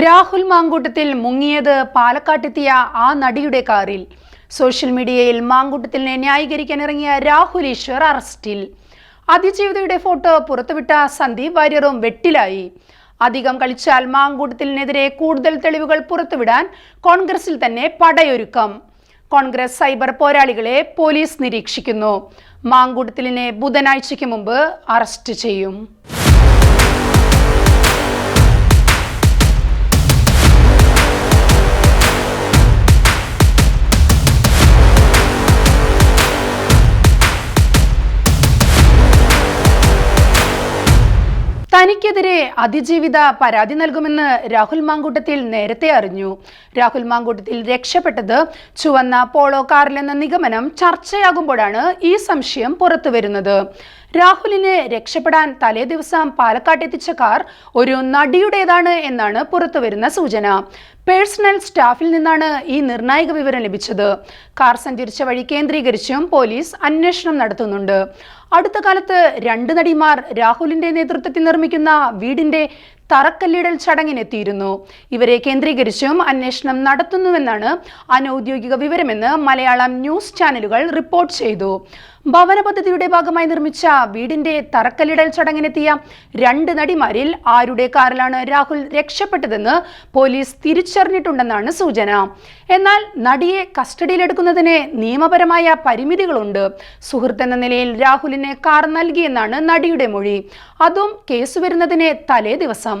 രാഹുൽ മാങ്കൂട്ടത്തിൽ മുങ്ങിയത് പാലക്കാട്ടെത്തിയ ആ നടിയുടെ കാറിൽ. സോഷ്യൽ മീഡിയയിൽ മാങ്കൂട്ടത്തിനെ ന്യായീകരിക്കാൻ ഇറങ്ങിയ രാഹുൽ ഈശ്വർ അറസ്റ്റിൽ. അതിജീവിതയുടെ ഫോട്ടോ പുറത്തുവിട്ട സന്ദീപ് വാര്യറും വെട്ടിലായി. അധികം കളിച്ചാൽ മാങ്കൂട്ടത്തിനെതിരെ കൂടുതൽ തെളിവുകൾ പുറത്തുവിടാൻ കോൺഗ്രസിൽ തന്നെ പടയൊരുക്കം. കോൺഗ്രസ് സൈബർ പോരാളികളെ പോലീസ് നിരീക്ഷിക്കുന്നു. മാങ്കൂട്ടത്തിലിനെ ബുധനാഴ്ചയ്ക്ക് മുമ്പ് അറസ്റ്റ് ചെയ്യും. തനിക്കെതിരെ അതിജീവിത പരാതി നൽകുമെന്ന് രാഹുൽ മാങ്കൂട്ടത്തിൽ നേരത്തെ അറിഞ്ഞു. രാഹുൽ മാങ്കൂട്ടത്തിൽ രക്ഷപ്പെട്ടത് ചുവന്ന പോളോ കാറിലെന്ന നിഗമനം ചർച്ചയാകുമ്പോഴാണ് ഈ സംശയം പുറത്തുവരുന്നത്. രാഹുലിനെ രക്ഷപ്പെടാൻ തലേ ദിവസം പാലക്കാട്ടെത്തിച്ച കാർ ഒരു നടിയുടേതാണ് എന്നാണ് പുറത്തുവരുന്ന സൂചന. പേഴ്സണൽ സ്റ്റാഫിൽ നിന്നാണ് ഈ നിർണായക വിവരം ലഭിച്ചത്. കാർ സഞ്ചരിച്ച വഴി കേന്ദ്രീകരിച്ചും പോലീസ് അന്വേഷണം നടത്തുന്നുണ്ട്. അടുത്ത കാലത്ത് രണ്ട് നടിമാർ രാഹുലിന്റെ നേതൃത്വത്തിൽ നിർമ്മിക്കുന്ന വീടിന്റെ തറക്കല്ലിടൽ ചടങ്ങിനെത്തിയിരുന്നു. ഇവരെ കേന്ദ്രീകരിച്ചും അന്വേഷണം നടത്തുന്നുവെന്നാണ് അനൌദ്യോഗിക വിവരമെന്ന് മലയാളം ന്യൂസ് ചാനലുകൾ റിപ്പോർട്ട് ചെയ്തു. ഭവന പദ്ധതിയുടെ ഭാഗമായി നിർമ്മിച്ച വീടിന്റെ തറക്കല്ലിടൽ ചടങ്ങിനെത്തിയ രണ്ട് നടിമാരിൽ ആരുടെ കാറിലാണ് രാഹുൽ രക്ഷപ്പെട്ടതെന്ന് പോലീസ് തിരിച്ചറിഞ്ഞിട്ടുണ്ടെന്നാണ് സൂചന. എന്നാൽ നടിയെ കസ്റ്റഡിയിലെടുക്കുന്നതിന് നിയമപരമായ പരിമിതികളുണ്ട്. സുഹൃത്ത് എന്ന നിലയിൽ രാഹുലിന് കാർ നൽകിയെന്നാണ് നടിയുടെ മൊഴി. അതും കേസ് വരുന്നതിന് തലേ ദിവസം.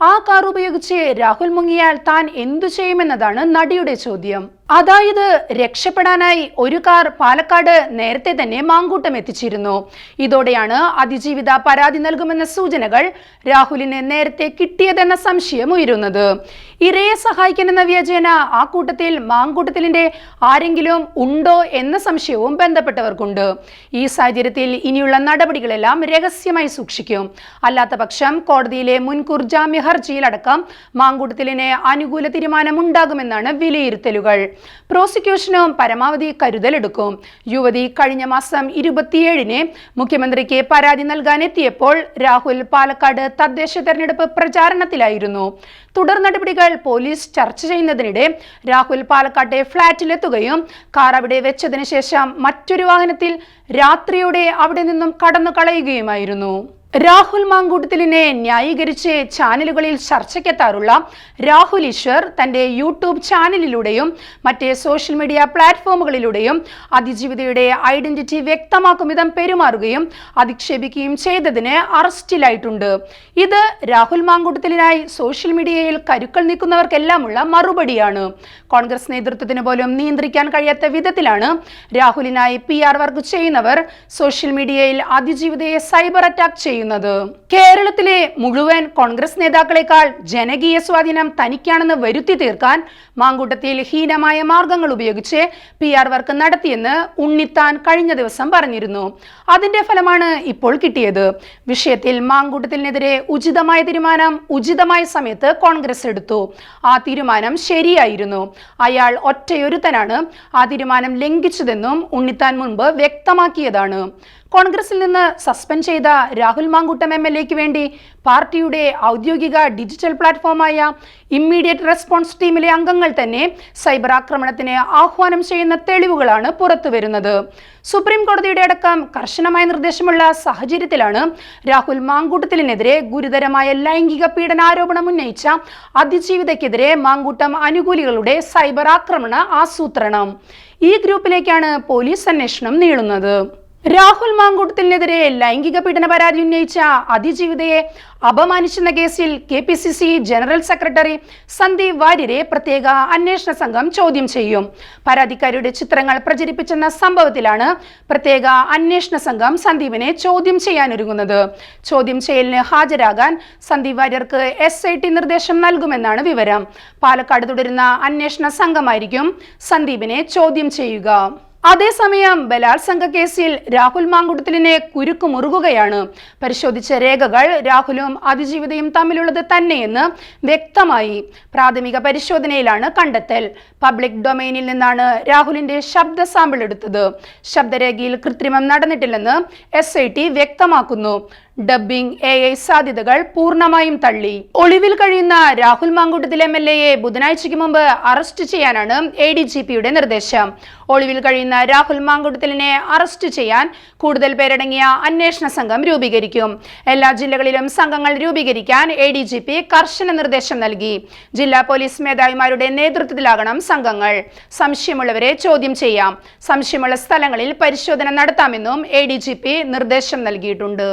ആ കാർ ഉപയോഗിച്ച് രാഹുൽ മുങ്ങിയാൽ താൻ എന്തു ചെയ്യുമെന്നതാണ് നടിയുടെ ചോദ്യം. അതായത് രക്ഷപ്പെടാനായി ഒരു കാർ പാലക്കാട് നേരത്തെ തന്നെ മാങ്കൂട്ടം എത്തിച്ചിരുന്നു. ഇതോടെയാണ് അതിജീവിത പരാതി നൽകുമെന്ന സൂചനകൾ രാഹുലിന് നേരത്തെ കിട്ടിയതെന്ന സംശയം ഉയരുന്നത്. ഇരയെ സഹായിക്കാനെന്ന വ്യാജേന ആ കൂട്ടത്തിൽ മാങ്കൂട്ടത്തിലിന്റെ ആരെങ്കിലും ഉണ്ടോ എന്ന സംശയവും ബന്ധപ്പെട്ടവർക്കുണ്ട്. ഈ സാഹചര്യത്തിൽ ഇനിയുള്ള നടപടികളെല്ലാം രഹസ്യമായി സൂക്ഷിക്കും. അല്ലാത്ത പക്ഷം കോടതിയിലെ മുൻകൂർ ജാമ്യ ഹർജിയിലടക്കം മാങ്കൂട്ടത്തിലിന് അനുകൂല തീരുമാനമുണ്ടാകുമെന്നാണ് വിലയിരുത്തലുകൾ. പ്രോസിക്യൂഷനും പരമാവധി കരുതലെടുക്കും. യുവതി കഴിഞ്ഞ മാസം ഇരുപത്തിയേഴിന് മുഖ്യമന്ത്രിക്ക് പരാതി നൽകാനെത്തിയപ്പോൾ രാഹുൽ പാലക്കാട് തദ്ദേശ തെരഞ്ഞെടുപ്പ് പ്രചാരണത്തിലായിരുന്നു. തുടർ നടപടികൾ പോലീസ് ചർച്ച ചെയ്യുന്നതിനിടെ രാഹുൽ പാലക്കാട്ടെ ഫ്ളാറ്റിലെത്തുകയും കാർ അവിടെ വെച്ചതിന് ശേഷം മറ്റൊരു വാഹനത്തിൽ രാത്രിയോടെ അവിടെ നിന്നും കടന്നു കളയുകയുമായിരുന്നു രാഹുൽ മാങ്കൂട്ടത്തിലിനെ ന്യായീകരിച്ച് ചാനലുകളിൽ ചർച്ചയ്ക്കെത്താറുള്ള രാഹുൽ ഈശ്വർ തന്റെ യൂട്യൂബ് ചാനലിലൂടെയും മറ്റ് സോഷ്യൽ മീഡിയ പ്ലാറ്റ്ഫോമുകളിലൂടെയും അതിജീവിതയുടെ ഐഡന്റിറ്റി വ്യക്തമാക്കും വിധം പെരുമാറുകയും അധിക്ഷേപിക്കുകയും ചെയ്തതിന് അറസ്റ്റിലായിട്ടുണ്ട്. ഇത് രാഹുൽ മാങ്കൂട്ടത്തിലിനായി സോഷ്യൽ മീഡിയയിൽ കരുക്കൾ നീക്കുന്നവർക്കെല്ലാമുള്ള മറുപടിയാണ്. കോൺഗ്രസ് നേതൃത്വത്തിന് പോലും നിയന്ത്രിക്കാൻ കഴിയാത്ത വിധത്തിലാണ് രാഹുലിനായി പി ആർ വർക്ക് ചെയ്യുന്നവർ സോഷ്യൽ മീഡിയയിൽ അതിജീവിതയെ സൈബർ അറ്റാക്ക് ചെയ്യുന്നത്. കേരളത്തിലെ മുഴുവൻ കോൺഗ്രസ് നേതാക്കളെക്കാൾ ജനകീയ സ്വാധീനം തനിക്കാണെന്ന് വരുത്തി തീർക്കാൻ മാങ്കൂട്ടത്തിൽ ഹീനമായ മാർഗങ്ങൾ ഉപയോഗിച്ച് പി ആർ വർക്ക് നടത്തിയെന്ന് ഉണ്ണിത്താൻ കഴിഞ്ഞ ദിവസം പറഞ്ഞിരുന്നു. അതിന്റെ ഫലമാണ് ഇപ്പോൾ കിട്ടിയത്. വിഷയത്തിൽ മാങ്കൂട്ടത്തിനെതിരെ ഉചിതമായ തീരുമാനം ഉചിതമായ സമയത്ത് കോൺഗ്രസ് എടുത്തു. ആ തീരുമാനം ശരിയായിരുന്നു. അയാൾ ഒറ്റയൊരുത്തനാണ് ആ തീരുമാനം ലംഘിച്ചതെന്നും ഉണ്ണിത്താൻ മുൻപ് വ്യക്തമാക്കിയതാണ്. കോൺഗ്രസിൽ നിന്ന് സസ്പെൻഡ് ചെയ്ത രാഹുൽ മാങ്കൂട്ടം എം എൽ എക്ക് വേണ്ടി പാർട്ടിയുടെ ഔദ്യോഗിക ഡിജിറ്റൽ പ്ലാറ്റ്ഫോമായ ഇമ്മീഡിയറ്റ് റെസ്പോൺസ് ടീമിലെ അംഗങ്ങൾ തന്നെ സൈബർ ആക്രമണത്തിന് ആഹ്വാനം ചെയ്യുന്ന തെളിവുകളാണ് പുറത്തുവരുന്നത് സുപ്രീം കോടതിയുടെ അടക്കം കർശനമായ നിർദ്ദേശമുള്ള സാഹചര്യത്തിലാണ് രാഹുൽ മാങ്കൂട്ടത്തിനെതിരെ ഗുരുതരമായ ലൈംഗിക പീഡനാരോപണം ഉന്നയിച്ച അതിജീവിതയ്ക്കെതിരെ മാങ്കൂട്ടം അനുകൂലികളുടെ സൈബർ ആക്രമണ ആസൂത്രണം. ഈ ഗ്രൂപ്പിലേക്കാണ് പോലീസ് അന്വേഷണം നീളുന്നത്. രാഹുൽ മാങ്കൂട്ടത്തിനെതിരെ ലൈംഗിക പീഡന പരാതി ഉന്നയിച്ച അതിജീവിതയെ അപമാനിച്ചെന്ന കേസിൽ K P C C general secretary Sandeep വാര്യരെ പ്രത്യേക അന്വേഷണ സംഘം ചോദ്യം ചെയ്യും. പരാതിക്കാരിയുടെ ചിത്രങ്ങൾ പ്രചരിപ്പിച്ചെന്ന സംഭവത്തിലാണ് പ്രത്യേക അന്വേഷണ സംഘം സന്ദീപിനെ ചോദ്യം ചെയ്യാനൊരുങ്ങുന്നത്. ചോദ്യം ചെയ്യലിന് ഹാജരാകാൻ സന്ദീപ് വാര്യർക്ക് എസ് ഐ ടി നിർദ്ദേശം നൽകുമെന്നാണ് വിവരം. പാലക്കാട് തുടരുന്ന അന്വേഷണ സംഘമായിരിക്കും സന്ദീപിനെ ചോദ്യം ചെയ്യുക. അതേസമയം ബലാത്സംഗ കേസിൽ രാഹുൽ മാങ്കുടത്തിലിനെ കുരുക്ക് മുറുകുകയാണ് പരിശോധിച്ച രേഖകൾ രാഹുലും അതിജീവിതയും തമ്മിലുള്ളത് തന്നെയെന്ന് വ്യക്തമായി പ്രാഥമിക പരിശോധനയിലാണ് കണ്ടെത്തൽ. പബ്ലിക് ഡൊമൈനിൽ നിന്നാണ് രാഹുലിന്റെ ശബ്ദ സാമ്പിൾ എടുത്തത്. ശബ്ദരേഖയിൽ കൃത്രിമം നടന്നിട്ടില്ലെന്ന് എസ് വ്യക്തമാക്കുന്നു. ഡബ്ബിംഗ് എ ഐ സാധ്യതകൾ പൂർണമായും തള്ളി. ഒളിവിൽ കഴിയുന്ന രാഹുൽ മാങ്കൂട്ടത്തിൽ എം എൽ എയെ ബുധനാഴ്ചയ്ക്ക് മുമ്പ് അറസ്റ്റ് ചെയ്യാനാണ് എ ഡി ജി പിയുടെ നിർദ്ദേശം. ഒളിവിൽ കഴിയുന്ന രാഹുൽ മാങ്കൂട്ടത്തിലിനെ അറസ്റ്റ് ചെയ്യാൻ കൂടുതൽ പേരടങ്ങിയ അന്വേഷണ സംഘം രൂപീകരിക്കും. എല്ലാ ജില്ലകളിലും സംഘങ്ങൾ രൂപീകരിക്കാൻ എ ഡി ജി പി കർശന നിർദ്ദേശം നൽകി. ജില്ലാ പോലീസ് മേധാവിമാരുടെ നേതൃത്വത്തിലാകണം സംഘങ്ങൾ. സംശയമുള്ളവരെ ചോദ്യം ചെയ്യാം. സംശയമുള്ള സ്ഥലങ്ങളിൽ പരിശോധന നടത്താമെന്നും എ ഡി ജി പി നിർദ്ദേശം നൽകിയിട്ടുണ്ട്.